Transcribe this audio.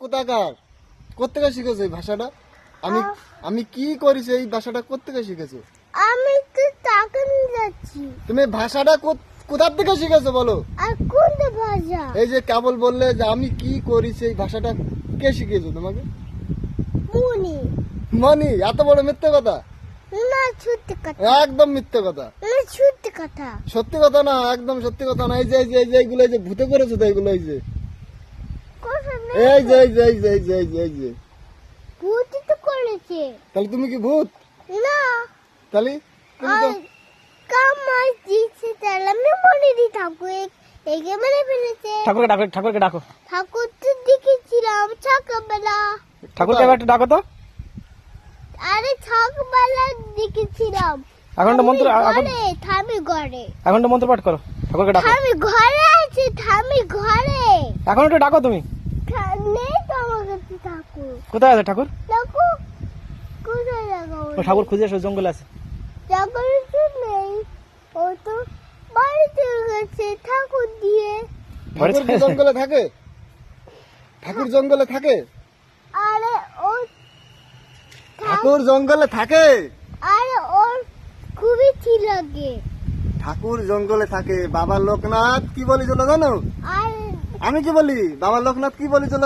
কোথাকার? কোথেকে শিখেছো এই ভাষাটা? আমি আমি কি করেছি এই ভাষাটা কোথেকে শিখেছো? আমি তো টাকা নিয়ে যাচ্ছি। তুমি ভাষাটা কোথ- কোথার থেকে শিখেছো বলো? আর কোনটা ভাষা? এই যে কেবল বললে যে আমি কি করেছি এই ভাষাটা কে শিখিয়েছো তোমাকে? মনি। মনি এত বড় মিথ্যে কথা? না সত্যি কথা। একদম মিথ্যে কথা। না সত্যি কথা। সত্যি কথা না একদম সত্যি কথা না। এই যে এই যে এইগুলো এই যে ভূতে করেছ তো এইগুলো এই যে। এই যে এই যে এই যে এই যে এই যে এই যে। ভূতি তো করেছে। তাহলে তুমি কি ভূত? না। তাহলে তুমি তো আর কামাই দিচ্ছে তাহলে আমি মনে দি ঠাকুর একে মেরে ফেলেছে। ঠাকুরকে ডাকো ঠাকুরকে ডাকো। ঠাকুর তো দেখেছিলাম সকালবেলা ঠাকুরকে একটু ডাকো তো। আরে সকালবেলা দেখেছিলাম। এখন একটা মন্ত্র এখন ঘরে থামি ঘরে। এখন একটা মন্ত্র পাঠ করো ঠাকুরকে ডাকো। থামি ঘরে আছে থামি ঘরে। এখন একটু ডাকো তুমি। কোথায় আছে ঠাকুর? ও ঠাকুর খুঁজে এসো জঙ্গলে আছে। ঠাকুর নেই ও তো বাড়িতে গেছে ঠাকুর দিয়ে। ঠাকুর কি জঙ্গলে থাকে? ঠাকুর জঙ্গলে থাকে? আরে ও ঠাকুর জঙ্গলে থাকে? আরে ওর খুবই ছিল লাগে। ঠাকুর জঙ্গলে থাকে বাবা লোকনাথ কি বলেছিল জানো? আর আমি কি বলি? বাবা লোকনাথ কি বলি বলেছিল